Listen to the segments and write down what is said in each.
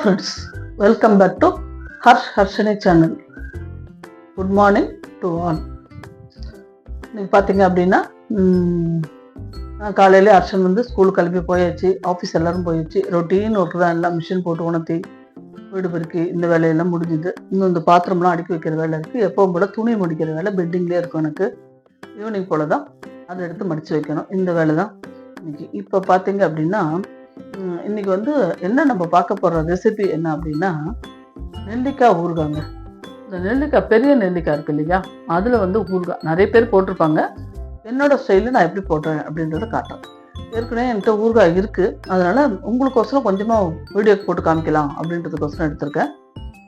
Friends welcome back to Harsh Harshini channel good morning to all இன்னைக்கு பார்த்தீங்க அப்படின்னா காலையில் ஹர்ஷன் வந்து ஸ்கூல் கிளம்பி போயாச்சு ஆஃபீஸ் எல்லாரும் போயாச்சு. ரொட்டீன் ஒர்க் தான் எல்லாம் மிஷின் போட்டு உணர்த்தி வீடு பெருக்கி இந்த வேலையெல்லாம் முடிஞ்சுது. இன்னும் இந்த பாத்திரம்லாம் அடுக்கி வைக்கிற வேலை இருக்குது எப்பவும் போல் துணி முடிக்கிற வேலை பெட்டிங்லேயே இருக்கும் எனக்கு. ஈவினிங் போல் தான் அதை எடுத்து மடித்து வைக்கணும். இந்த வேலை தான் இன்னைக்கு. இப்போ பார்த்தீங்க அப்படின்னா இன்னைக்கு வந்து என்ன நம்ம பார்க்க போகிற ரெசிபி என்ன அப்படின்னா நெல்லிக்காய் ஊறுகாங்க. இந்த நெல்லிக்காய் பெரிய நெல்லிக்காய் இருக்குது இல்லையா? அதில் வந்து ஊறுகாய் நிறைய பேர் போட்டிருப்பாங்க. என்னோட ஸ்டைலில் நான் எப்படி போடுறேன் அப்படின்றத காட்டுறேன் ஏற்கனவே என்கிட்ட ஊறுகாய் இருக்குது அதனால் உங்களுக்கோசரம் கொஞ்சமாக வீடியோ போட்டு காமிக்கலாம் அப்படின்றதுக்கோசரம் எடுத்திருக்கேன்.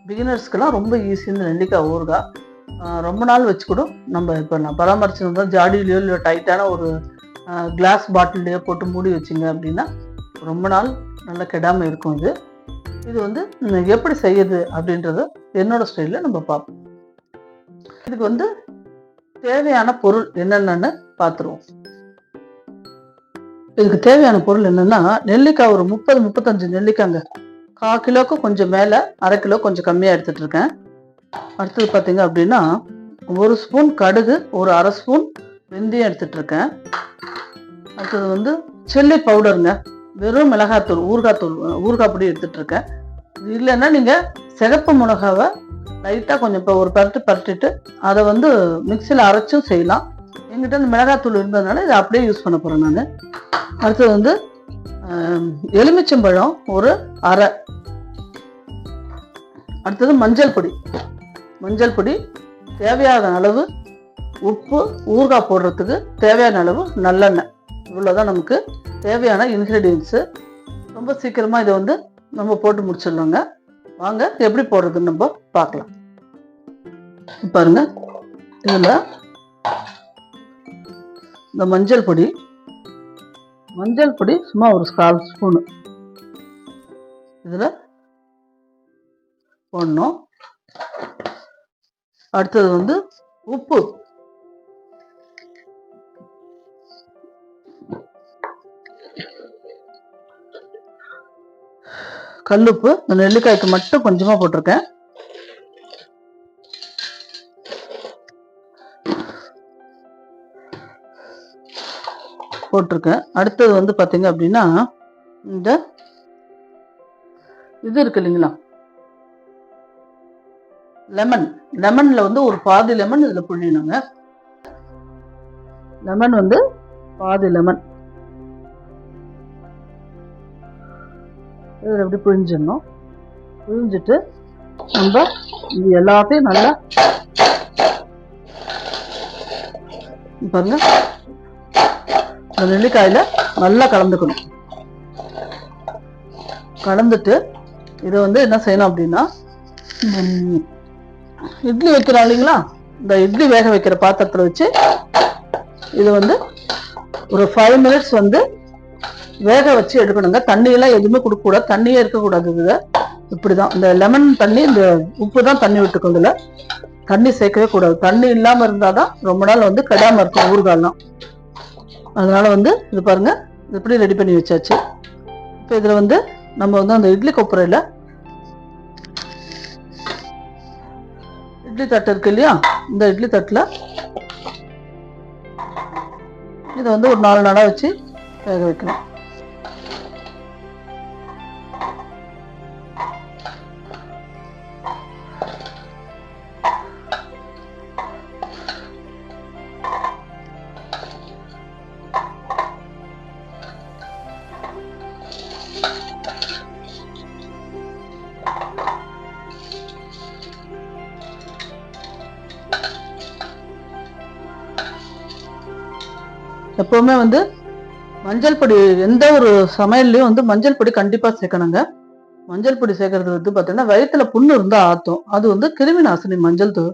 பிகினர்ஸ்க்கெல்லாம் ரொம்ப ஈஸி இந்த நெல்லிக்காய் ஊறுகாய். ரொம்ப நாள் வச்சு கூட நம்ம இப்போ நான் பராமரிச்சிருந்தோம் ஜாடியிலையோ இல்லை டைட்டான ஒரு கிளாஸ் பாட்டில்லையோ போட்டு மூடி வச்சிங்க அப்படின்னா ரொம்ப நாள் நல்லா கெடாமல் இருக்கும் இது. இது வந்து எப்படி செய்யுது அப்படின்றத என்னோட ஸ்டைலில் நம்ம பார்ப்போம். இதுக்கு வந்து தேவையான பொருள் என்னென்னு பார்த்துருவோம். இதுக்கு தேவையான பொருள் என்னன்னா நெல்லிக்காய் ஒரு முப்பது முப்பத்தஞ்சு நெல்லிக்காங்க கால் கிலோக்கு கொஞ்சம் மேலே அரை கிலோ கொஞ்சம் கம்மியாக எடுத்துட்டு இருக்கேன். அடுத்தது பார்த்தீங்க அப்படின்னா ஒரு ஸ்பூன் கடுகு ஒரு அரை ஸ்பூன் வெந்தயம் எடுத்துட்டு இருக்கேன். அடுத்தது வந்து சில்லி பவுடருங்க. வெறும் மிளகாத்தூள் ஊறுகாத்தூள் ஊறுகாய் பொடி எடுத்துட்ருக்கேன் இது இல்லைன்னா நீங்கள் சிகப்பு மிளகாவை லைட்டாக கொஞ்சம் இப்போ ஒரு பரட்டு பரட்டிட்டு அதை வந்து மிக்சியில் அரைச்சும் செய்யலாம். எங்கிட்ட அந்த மிளகாத்தூள் இருந்ததுனால இதை அப்படியே யூஸ் பண்ண போகிறேன் நான். அடுத்தது வந்து எலுமிச்சம்பழம் ஒரு அரை அடுத்தது மஞ்சள் பொடி. மஞ்சள் பொடி தேவையான அளவு உப்பு ஊறுகாய் போடுறதுக்கு தேவையான அளவு நல்லெண்ணெய். இவ்வளோதான் நமக்கு தேவையான இன்க்ரீடியன்ஸு ரொம்ப சீக்கிரமாக இதை வந்து நம்ம போட்டு முடிச்சிடலாங்க வாங்க எப்படி போடுறதுன்னு நம்ம பார்க்கலாம். பாருங்க இதில் இந்த மஞ்சள் பொடி. மஞ்சள் பொடி சும்மா ஒரு கால் ஸ்பூனு இதில் போடணும். அடுத்தது வந்து உப்பு. கல்லுப்பு இந்த நெல்லிக்காய்க்கு மட்டும் கொஞ்சமா போட்டிருக்கேன். போட்டிருக்கேன். அடுத்தது வந்து பாத்தீங்க அப்படின்னா இந்த இது இருக்கு இல்லைங்களா? லெமன். லெமனில் வந்து ஒரு பாதி லெமன் இதுல புழியணுங்க. லெமன் வந்து பாதி லெமன். இதில் எப்படி புழிஞ்சிடணும் புழிஞ்சிட்டு நம்ம இது எல்லாத்தையும் நல்லா பாருங்க. இந்த நெல்லிக்காயில் நல்லா கலந்துக்கணும். கலந்துட்டு இதை வந்து என்ன செய்யணும் அப்படின்னா இட்லி வைக்கிறோம் இல்லைங்களா? இந்த இட்லி வேக வைக்கிற பாத்திரத்தில் வச்சு இது வந்து ஒரு ஃபைவ் மினிட்ஸ் வந்து வேக வச்சு எடுக்கணுங்க. தண்ணியெல்லாம் எதுவுமே கொடுக்கக்கூடாது. தண்ணியே இருக்கக்கூடாது இதுல இப்படிதான். இந்த லெமன் தண்ணி இந்த உப்பு தான் தண்ணி விட்டுக்கும் தண்ணி சேர்க்கவே கூடாது. தண்ணி இல்லாம இருந்தாதான் ரொம்ப நாள் வந்து கெடாம இருக்கும் ஊறுகாலாம் அதனால வந்து இது பாருங்க. இப்படி ரெடி பண்ணி வச்சாச்சு. இப்போ இதுல வந்து நம்ம வந்து அந்த இட்லி கொப்பரையில இட்லி தட்டு இருக்கு இல்லையா? இந்த இட்லி தட்டுல இதை வந்து ஒரு நாலு நாளா வச்சு வேக வைக்கணும். எப்பவுமே வந்து மஞ்சள் பொடி எந்த ஒரு சமையல்லையும் வந்து மஞ்சள் பொடி கண்டிப்பா சேர்க்கணுங்க. மஞ்சள் பொடி சேர்க்கறது வந்து பார்த்தீங்கன்னா வயிற்றுல புண்ணு இருந்தா ஆத்தும். அது வந்து கிருமி நாசினி மஞ்சள் தூ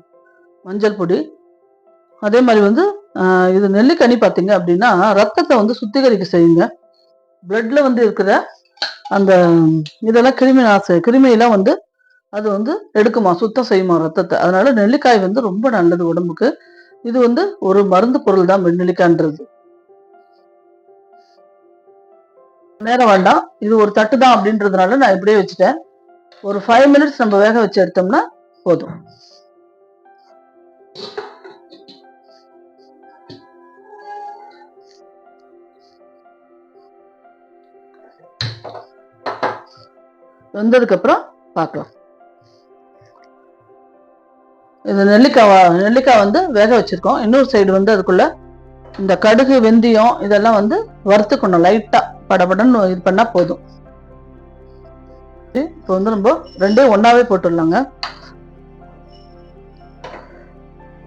மஞ்சள் பொடி. அதே மாதிரி வந்து இது நெல்லிக்கனி பார்த்தீங்க அப்படின்னா ரத்தத்தை வந்து சுத்திகரிக்க செய்யுங்க. பிளட்ல வந்து இருக்கிற அந்த இதெல்லாம் கிருமி நாச கிருமியெல்லாம் வந்து அது வந்து எடுக்குமா சுத்தம் செய்யுமா ரத்தத்தை. அதனால நெல்லிக்காய் வந்து ரொம்ப நல்லது உடம்புக்கு. இது வந்து ஒரு மருந்து பொருள் தான் நெல்லிக்காய்ன்றது. நேரம் வேண்டாம். இது ஒரு தட்டு தான் அப்படின்றதுனால நான் இப்படியே வச்சுட்டேன். ஒரு ஃபைவ் மினிட்ஸ் நம்ம வேக வச்சு எடுத்தோம்னா போதும். வெந்ததுக்கு அப்புறம் பார்க்கலாம். இது நெல்லிக்காய் நெல்லிக்காய் வந்து வேக வச்சிருக்கோம். இன்னொரு சைடு வந்து அதுக்குள்ள இந்த கடுகு வெந்தயம் இதெல்லாம் வந்து வறுத்துக்கணும் லைட்டா படபடன்னு இது பண்ணா போதும். இப்போ வந்து நம்ம ரெண்டே ஒன்னாவே போட்டுடலாங்க.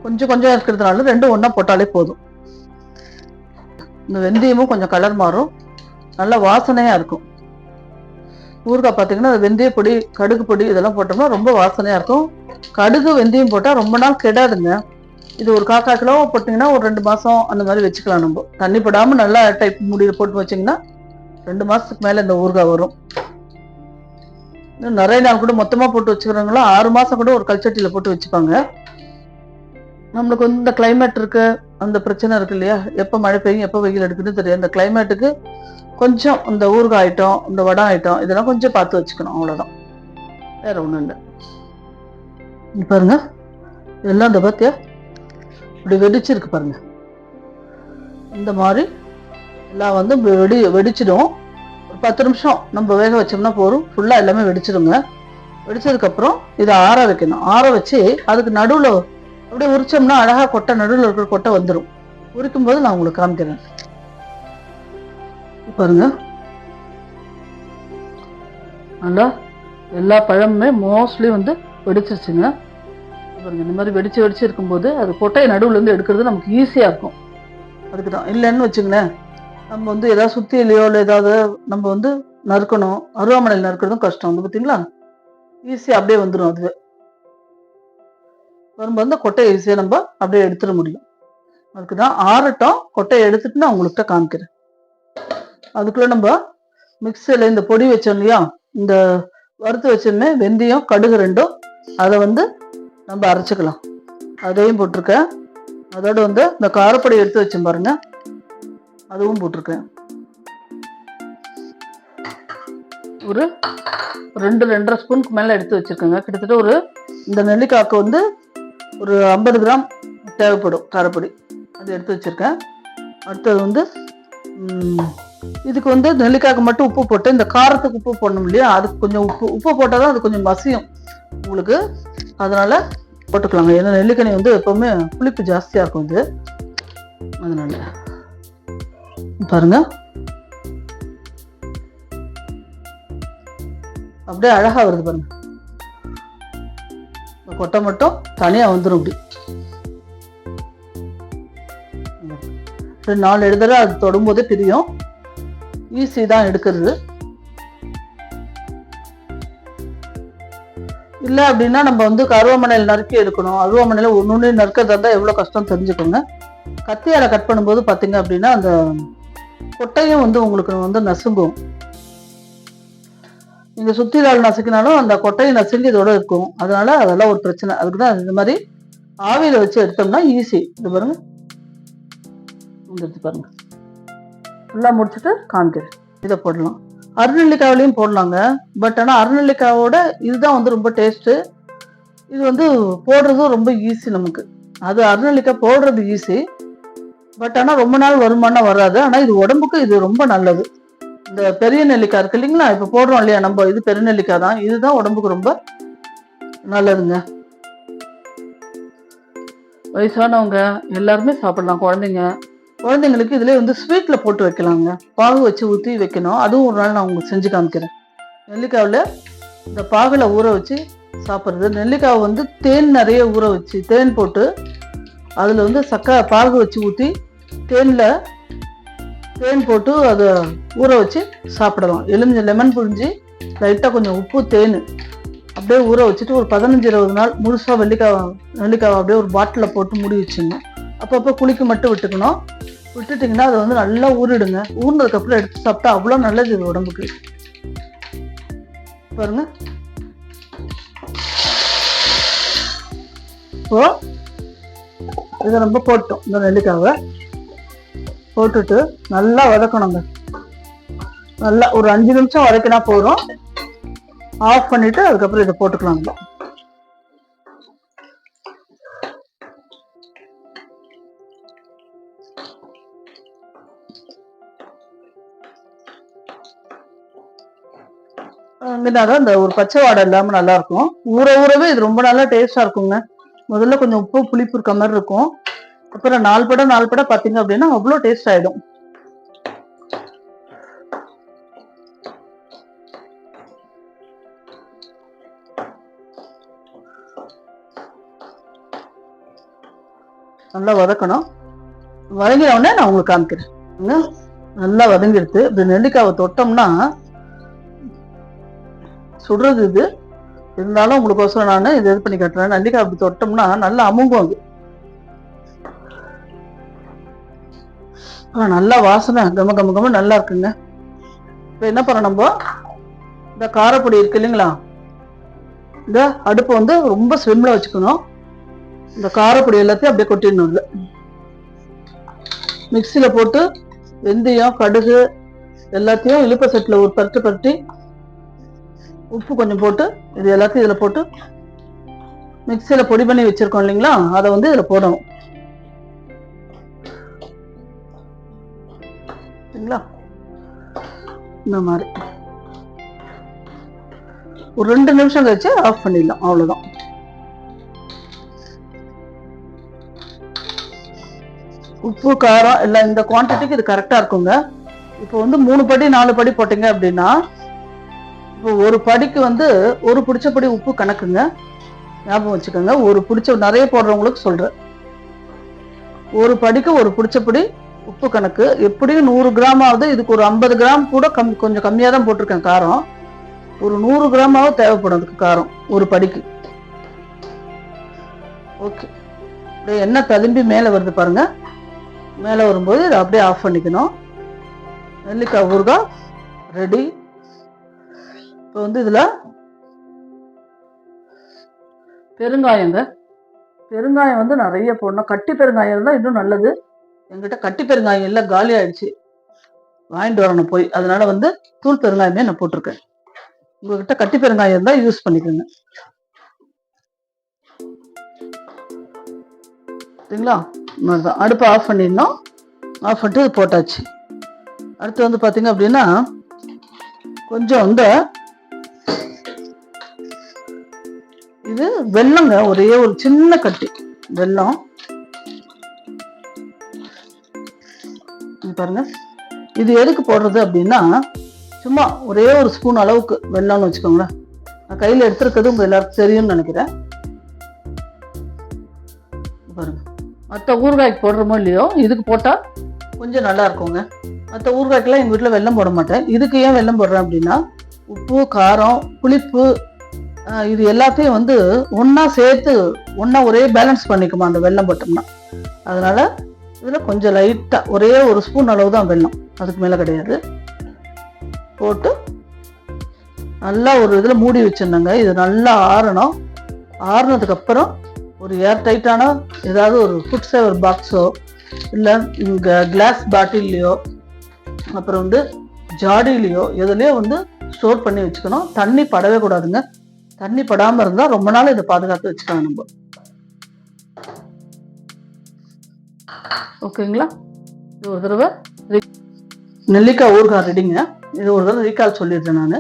கொஞ்சம் கொஞ்சம் இருக்கிறதுனால ரெண்டும் ஒன்றா போட்டாலே போதும். இந்த வெந்தயமும் கொஞ்சம் கலர் மாறும். நல்ல வாசனையா இருக்கும். ஊறுகாய் பார்த்தீங்கன்னா வெந்தய பொடி கடுகு பொடி இதெல்லாம் போட்டோம்னா ரொம்ப வாசனையா இருக்கும். கடுகு வெந்தயம் போட்டால் ரொம்ப நாள் கெடாதுங்க. இது ஒரு காக்கா கிலோ போட்டிங்கன்னா ஒரு ரெண்டு மாசம் அந்த மாதிரி வச்சுக்கலாம் நம்ம. தண்ணி போடாமல் நல்லா டைப் முடியில் போட்டு வச்சிங்கன்னா ரெண்டு மாசத்துக்கு மேல இந்த ஊறுகாய் வரும். இன்னும் நிறைய நாள் கூட மொத்தமா போட்டு வச்சுக்கிறவங்களும் ஆறு மாசம் கூட ஒரு கல்ச்சட்டியில போட்டு வச்சுப்பாங்க. நம்மளுக்கு வந்து இந்த கிளைமேட் இருக்கு அந்த பிரச்சனை இருக்கு இல்லையா? எப்போ மழை பெய்யும் எப்போ வெயில் எடுக்குன்னு தெரியும் அந்த கிளைமேட்டுக்கு கொஞ்சம் இந்த ஊறுகாய் ஐட்டம் இந்த வடம் ஐட்டம் இதெல்லாம் கொஞ்சம் பார்த்து வச்சுக்கணும் அவ்வளோதான் வேற ஒன்றும் இல்லை. இங்க பாருங்க. எல்லாம் இந்த பார்த்தியா இப்படி வெடிச்சிருக்கு பாருங்க. இந்த மாதிரி எல்லாம் வந்து வெடி வெடிச்சிடும். ஒரு பத்து நிமிஷம் நம்ம வேக வச்சோம்னா போதும். ஃபுல்லாக எல்லாமே வெடிச்சிடுங்க. வெடிச்சதுக்கப்புறம் இதை ஆற வைக்கணும். ஆற வச்சு அதுக்கு நடுவில் அப்படியே உரிச்சோம்னா அழகாக கொட்டை நடுவில் இருக்கிற கொட்டை வந்துடும் உரிக்கும் போது நான் உங்களுக்கு காமிக்கிறேன். பாருங்க. நல்லா எல்லா பழமுமே மோஸ்ட்லி வந்து வெடிச்சிருச்சுங்க. பாருங்க இந்த மாதிரி வெடிச்சு வெடிச்சு இருக்கும்போது அது கொட்டையை நடுவுலேருந்து எடுக்கிறது நமக்கு ஈஸியாக இருக்கும். அதுக்கு தான் இல்லைன்னு வச்சுங்களேன். நம்ம வந்து ஏதாவது சுத்தியிலையோ இல்லை ஏதாவது நம்ம வந்து நறுக்கணும் அருவாமனையில் நறுக்கிறதும் கஷ்டம் வந்து பார்த்தீங்களா ஈஸியாக அப்படியே வந்துடும் அதுவே. வரும்போது அந்த கொட்டையை ஈஸியாக நம்ம அப்படியே எடுத்துட முடியும். அதுக்கு தான் ஆறட்டும் கொட்டையை எடுத்துட்டு நான் உங்கள்கிட்ட காமிக்கிறேன். அதுக்குள்ளே நம்ம மிக்சியில் இந்த பொடி வச்சோம் இல்லையா? இந்த வறுத்து வச்சோமே வெந்தயம் கடுகு ரெண்டும் அதை வந்து நம்ம அரைச்சிக்கலாம். அதையும் போட்டிருக்கேன். அதோடு வந்து இந்த காரப்பொடி எடுத்து வச்சோம் பாருங்க. அதுவும் போட்டிருக்கேன். ஒரு ரெண்டு ரெண்டரை ஸ்பூனுக்கு மேலே எடுத்து வச்சிருக்கேங்க. கிட்டத்தட்ட ஒரு இந்த நெல்லிக்காய்க்கு வந்து ஒரு ஐம்பது கிராம் தேவைப்படும் காரப்பொடி. அது எடுத்து வச்சுருக்கேன். அடுத்தது வந்து இதுக்கு வந்து நெல்லிக்காய்க்கு மட்டும் உப்பு போட்டு இந்த காரத்துக்கு உப்பு போடணும் இல்லையா? அதுக்கு கொஞ்சம் உப்பு உப்பு போட்டால் தான் அது கொஞ்சம் மசியும் உங்களுக்கு. அதனால் போட்டுக்கலாங்க. ஏன்னா நெல்லிக்கனி வந்து எப்போவுமே புளிப்பு ஜாஸ்தியாக இருக்கும் இது. அதனால. பாருங்க. அப்படியே அழகா வருது பாருங்க. கொட்டை மட்டும் தனியா வந்துடும் இப்படி. ரெண்டு நாலு எழுதுற அது தொடும்போது பிரியும் ஈஸி தான் எடுக்கிறது. இல்ல அப்படின்னா நம்ம வந்து அருவாமனையில் நறுக்கி எடுக்கணும். அருவமனையில் ஒன்று ஒன்று நறுக்கிறதா இருந்தால் எவ்வளோ கஷ்டம் தெரிஞ்சுக்கோங்க. கத்தியால் கட் பண்ணும்போது பார்த்தீங்க அப்படின்னா அந்த கொட்டையும் வந்து உங்களுக்கு வந்து நசுங்கும். நீங்கள் சுத்திலால் நசுக்கினாலும் அந்த கொட்டையை நசுங்கி இருக்கும். அதனால அதெல்லாம் ஒரு பிரச்சனை. அதுக்கு தான் இந்த மாதிரி ஆவியில் வச்சு எடுத்தோம்னா ஈஸி இது பாருங்க. வந்துடுச்சு பாருங்க. ஃபுல்லாக முடிச்சுட்டு காண்கிறேன். இதை போடலாம். அருநெல்லிக்காவிலையும் போடலாங்க. பட் ஆனால் அருநெல்லிக்காவோட இதுதான் வந்து ரொம்ப டேஸ்ட்டு இது வந்து போடுறதும் ரொம்ப ஈஸி நமக்கு. அது அருநெல்லிக்காய் போடுறது ஈஸி பட் ஆனால் ரொம்ப நாள் வருமானா வராது. ஆனால் இது உடம்புக்கு இது ரொம்ப நல்லது. இந்த பெரிய நெல்லிக்காய் இருக்கு இல்லைங்களா? இப்போ போடுறோம் இல்லையா? நம்ம இது பெரிய நெல்லிக்காய் தான். இதுதான் உடம்புக்கு ரொம்ப நல்லதுங்க. வயசானவங்க எல்லாருமே சாப்பிடலாம். குழந்தைங்க. குழந்தைங்களுக்கு இதுல வந்து ஸ்வீட்டில் போட்டு வைக்கலாங்க. பாகு வச்சு ஊற்றி வைக்கணும். அதுவும் ஒரு நாள் நான் உங்களுக்கு செஞ்சு காமிக்கிறேன். நெல்லிக்காவில் இந்த பாகில் ஊற வச்சு சாப்பிட்றது. நெல்லிக்காவை வந்து தேன் நிறைய ஊற வச்சு தேன் போட்டு அதில் வந்து சக்கரை பாகு வச்சு ஊற்றி தேனில் தேன் போட்டு அதை ஊற வச்சு சாப்பிடலாம். எலுமிச்சை லெமன் புழிஞ்சு லைட்டாக கொஞ்சம் உப்பு தேன் அப்படியே ஊற வச்சுட்டு ஒரு பதினஞ்சு இருபது நாள் முழுசாக வெள்ளிக்காய் வெள்ளிக்காவை அப்படியே ஒரு பாட்டிலில் போட்டு மூடி வச்சிடணும் அப்பப்போ குளிக்க மட்டும் விட்டுக்கணும். விட்டுட்டிங்கன்னா அதை வந்து நல்லா ஊறிடுங்க. ஊறினதுக்கப்புறம் எடுத்து சாப்பிட்டா அவ்வளோ நல்லது இது உடம்புக்கு. பாருங்க. இப்போது இதை நம்ம போட்டோம். இந்த நெல்லிக்காவை போட்டுட்டு நல்லா வதக்கணுங்க. நல்லா ஒரு அஞ்சு நிமிஷம் வதக்கினா போதும். ஆஃப் பண்ணிட்டு அதுக்கப்புறம் இதை போட்டுக்கலாம் நம்ம. அங்கனாதான் இந்த ஒரு பச்சை வாடை இல்லாம நல்லா இருக்கும். ஊற ஊறவே இது ரொம்ப நல்லா டேஸ்டா இருக்குங்க. முதல்ல கொஞ்சம் உப்பு புளிப்பு இருக்க மாதிரி இருக்கும். அப்புறம் நாலு படம் நாலு படம் பார்த்தீங்க அப்படின்னா அவ்வளோ டேஸ்ட் ஆயிடும். நல்லா வதக்கணும். வதங்கினவுடனே நான் உங்களுக்கு காமிக்கிறேன். நல்லா வதங்கிடுது. இப்படி நெல்லிக்காவை தொட்டோம்னா சுடுறது இது. இருந்தாலும் உங்களுக்கோசரம் நான் இது இது பண்ணி கட்டுறேன். நல்லிக்காய் அப்படி தொட்டோம்னா நல்லா அமுங்கும் அது. ஆ, நல்லா வாசனை. கம கம கம நல்லா இருக்குங்க. இப்போ என்ன பண்ணோம் நம்ம? இந்த காரப்பொடி இருக்கு இல்லைங்களா? இந்த அடுப்பை வந்து ரொம்ப ஸ்விம்ல வச்சுக்கணும். இந்த காரப்பொடி எல்லாத்தையும் அப்படியே கொட்டிடணும் இல்லை மிக்சியில் போட்டு வெந்தயம் கடுகு எல்லாத்தையும் இழுப்ப செட்டில் ஒரு பரட்டு பரட்டி உப்பு கொஞ்சம் போட்டு இது எல்லாத்தையும் இதில் போட்டு மிக்சியில் பொடி பண்ணி வச்சிருக்கோம் இல்லைங்களா? அதை வந்து இதில் போடணும். சரிங்களா? இந்த மாதிரி. ஒரு ரெண்டு நிமிஷம் கழிச்சு ஆஃப் பண்ணிடலாம். அவ்வளோதான் உப்பு காரம் இல்லை இந்த குவான்டிட்டிக்கு இது கரெக்டாக இருக்குங்க. இப்போ வந்து மூணு படி நாலு படி போட்டீங்க அப்படின்னா இப்போ ஒரு படிக்கு வந்து ஒரு பிடிச்சபடி உப்பு கணக்குங்க. ஞாபகம் வச்சுக்கோங்க. ஒரு பிடிச்ச நிறைய போடுறவங்களுக்கு சொல்கிறேன் ஒரு படிக்கு ஒரு பிடிச்சபடி உப்பு கணக்கு. எப்படியும் நூறு கிராம் ஆகுது இதுக்கு ஒரு ஐம்பது கிராம் கூட கம் கொஞ்சம் கம்மியாக தான் போட்டிருக்கேன் காரம். ஒரு நூறு கிராமாவது தேவைப்படும் அதுக்கு காரம் ஒரு படிக்கு. ஓகே. அப்படியே எண்ணெய் ததும்பி மேலே வருது பாருங்கள் மேலே வரும்போது இதை அப்படியே ஆஃப் பண்ணிக்கணும். நெல்லிக்காய் ஊறுகாய் ரெடி. இப்போ வந்து இதில் பெருங்காயங்க பெருங்காயம் வந்து நிறைய போடணும். கட்டி பெருங்காயம் இருந்தால் இன்னும் நல்லது. என்கிட்ட கட்டி பெருங்காயம் இல்லை காலி ஆயிடுச்சு. வாங்கிட்டு வரணும் போய். அதனால வந்து தூள் பெருங்காயமே நான் போட்டிருக்கேன். உங்ககிட்ட கட்டி பெருங்காயம் இருந்தால் யூஸ் பண்ணிக்கோங்க. சரிங்களா? அடுப்பை ஆஃப் பண்ணிடணும். ஆஃப் பண்ணிட்டு போட்டாச்சு. அடுத்து வந்து பார்த்தீங்க அப்படின்னா கொஞ்சம் வந்து இது வெல்லங்க ஒரே ஒரு சின்ன கட்டி. வெள்ளம் பாருங்க. இது எதுக்கு போடுறது அப்படின்னா சும்மா ஒரே ஒரு ஸ்பூன் அளவுக்கு வெல்லம்னு வச்சுக்கோங்களேன். நான் கையில் எடுத்துருக்கிறது உங்க எல்லாருக்கும் தெரியும்னு நினைக்கிறேன். பாருங்க. மற்ற ஊறுகாய்க்கு போடுறோமோ இல்லையோ இதுக்கு போட்டால் கொஞ்சம் நல்லா இருக்குங்க. மற்ற ஊறுகாய்க்கெல்லாம் எங்கள் வீட்டில் வெல்லம் போட மாட்டேன். இதுக்கு ஏன் வெல்லம் போடுறேன் அப்படின்னா உப்பு காரம் புளிப்பு இது எல்லாத்தையும் வந்து ஒன்றா சேர்த்து ஒன்றா ஒரே பேலன்ஸ் பண்ணிக்குமா அந்த வெள்ளம் போட்டோம்னா. அதனால் இதில் கொஞ்சம் லைட்டாக ஒரே ஒரு ஸ்பூன் அளவு தான் வெல்லம். அதுக்கு மேலே கிடையாது. போட்டு நல்லா ஒரு இதில் மூடி வச்சுருந்தாங்க. இது நல்லா ஆறணும். ஆறுனதுக்கப்புறம் ஒரு ஏர் டைட்டான ஏதாவது ஒரு ஃபுட் சேவர் பாக்ஸோ இல்லை இங்கே கிளாஸ் பாட்டில்லையோ அப்புறம் வந்து ஜாடிலேயோ எதுலேயோ வந்து ஸ்டோர் பண்ணி வச்சுக்கணும். தண்ணி படவே கூடாதுங்க. தண்ணி படாமல் இருந்தால் ரொம்ப நாள் இதை பாதுகாத்து வச்சுக்கலாம் நம்ம. ஓகேங்களா? இது ஒரு தடவை நெல்லிக்காய் ஊறுகாய் ரெடிங்க இது ஒரு தடவை ரீகால் சொல்லிடுறேன் நான்.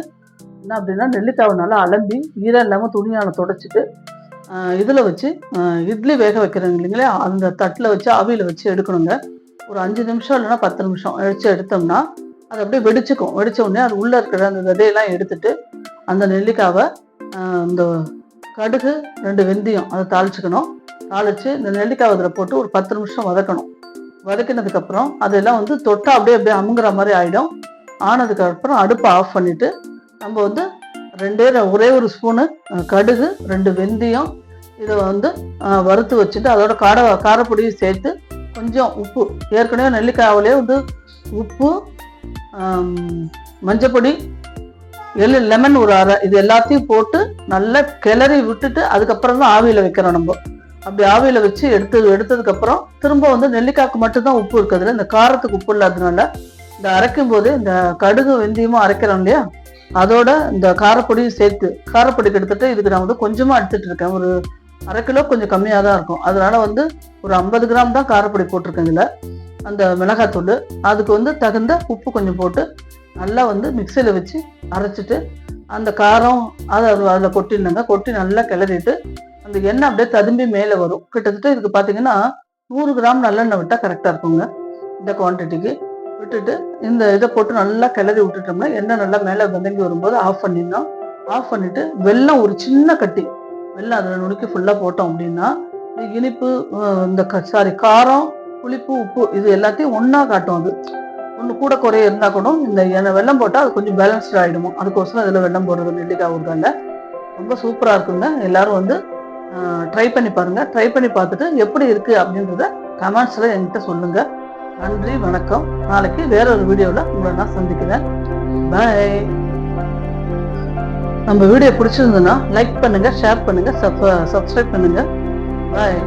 என்ன அப்படின்னா நெல்லிக்காவை நல்லா அலம்பி ஈரம் இல்லாமல் துணியால் தொடச்சிட்டு இதில் வச்சு இட்லி வேக வைக்கிறேங்க இல்லைங்களே அந்த தட்டில் வச்சு ஆவியில் வச்சு எடுக்கணுங்க. ஒரு அஞ்சு நிமிஷம் இல்லைன்னா பத்து நிமிஷம் வச்சு எடுத்தோம்னா அது அப்படியே வெடிச்சுக்கும். வெடிச்ச உடனே அது உள்ளே இருக்கிற அந்த விதையெல்லாம் எடுத்துட்டு அந்த நெல்லிக்காவை இந்த கடுகு ரெண்டு வெந்தயம் அதை தாளிச்சுக்கணும். தாளிச்சு இந்த நெல்லிக்காய் அதில் போட்டு ஒரு பத்து நிமிஷம் வதக்கணும். வதக்கினதுக்கப்புறம் அதெல்லாம் வந்து தொட்டா அப்படியே அப்படியே அமுங்குற மாதிரி ஆகிடும் ஆனதுக்கப்புறம் அடுப்பை ஆஃப் பண்ணிவிட்டு நம்ம வந்து ரெண்டே ஒரே ஒரு ஸ்பூனு கடுகு ரெண்டு வெந்தயம் இதை வந்து வறுத்து வச்சுட்டு அதோட கார காரப்பொடியும் சேர்த்து கொஞ்சம் உப்பு ஏற்கனவே நெல்லிக்காவிலே வந்து உப்பு மஞ்சப்பொடி எள்ளு லெமன் ஒரு அரை இது எல்லாத்தையும் போட்டு நல்லா கிளறி விட்டுட்டு அதுக்கப்புறம் தான் ஆவியில் வைக்கிறோம் நம்ம. அப்படி ஆவியில் வச்சு எடுத்து எடுத்ததுக்கப்புறம் திரும்ப வந்து நெல்லிக்காய்க்கு மட்டும்தான் உப்பு இருக்கிறதுல இந்த காரத்துக்கு உப்பு இல்லாததுனால இந்த அரைக்கும் போது இந்த கடுகு வெந்தயமும் அரைக்கிறோம் இல்லையா? அதோட இந்த காரப்பொடியும் சேர்த்து காரப்பொடி கிட்டத்தட்ட இதுக்கு நான் வந்து கொஞ்சமாக எடுத்துட்டு இருக்கேன். ஒரு அரை கிலோ கொஞ்சம் கம்மியாக தான் இருக்கும். அதனால வந்து ஒரு ஐம்பது கிராம் தான் காரப்பொடி போட்டிருக்கேன் இதில். அந்த மிளகாத்தூள் அதுக்கு வந்து தகுந்த உப்பு கொஞ்சம் போட்டு நல்லா வந்து மிக்சியில் வச்சு அரைச்சிட்டு அந்த காரம் அதை அதில் கொட்டிடணுங்க. கொட்டி நல்லா கிளறிட்டு அந்த எண்ணெய் அப்படியே ததும்பி மேலே வரும். கிட்டத்தட்ட இதுக்கு பார்த்தீங்கன்னா நூறு கிராம் நல்லெண்ணெய் விட்டால் கரெக்டாக இருக்குங்க இந்த குவான்டிட்டிக்கு விட்டுட்டு இந்த இதை போட்டு நல்லா கிளறி விட்டுட்டோம்னா எண்ணெய் நல்லா மேலே வதங்கி வரும்போது ஆஃப் பண்ணிடணும். ஆஃப் பண்ணிட்டு வெள்ளம் ஒரு சின்ன கட்டி வெள்ளம் அதில் நுணுக்கி ஃபுல்லாக போட்டோம் அப்படின்னா இந்த இனிப்பு இந்த சாரி காரம் புளிப்பு உப்பு இது எல்லாத்தையும் ஒன்றா காட்டும் அது. ஒன்று கூட குறைய இருந்தால் கூட இந்த எண்ணெய் வெள்ளம் போட்டால் அது கொஞ்சம் பேலன்ஸ்ட் ஆகிடுமோ அதுக்கோசரம் அதில் வெள்ளம் போடுறது நெல்லிக்காய் ஊறுகாயில் ரொம்ப சூப்பராக இருக்குங்க. எல்லாரும் வந்து ட்ரை பண்ணி பாருங்கள் ட்ரை பண்ணி பார்த்துட்டு எப்படி இருக்குது அப்படின்றத கமெண்ட்ஸில் என்கிட்ட சொல்லுங்கள் நன்றி வணக்கம். நாளைக்கு வேற ஒரு வீடியோவில் உங்களை நான் சந்திக்கிறேன். பாய் நம்ம வீடியோ பிடிச்சிருந்ததுன்னா லைக் பண்ணுங்கள் ஷேர் பண்ணுங்க சப்ஸ்கிரைப் பண்ணுங்கள் பாய்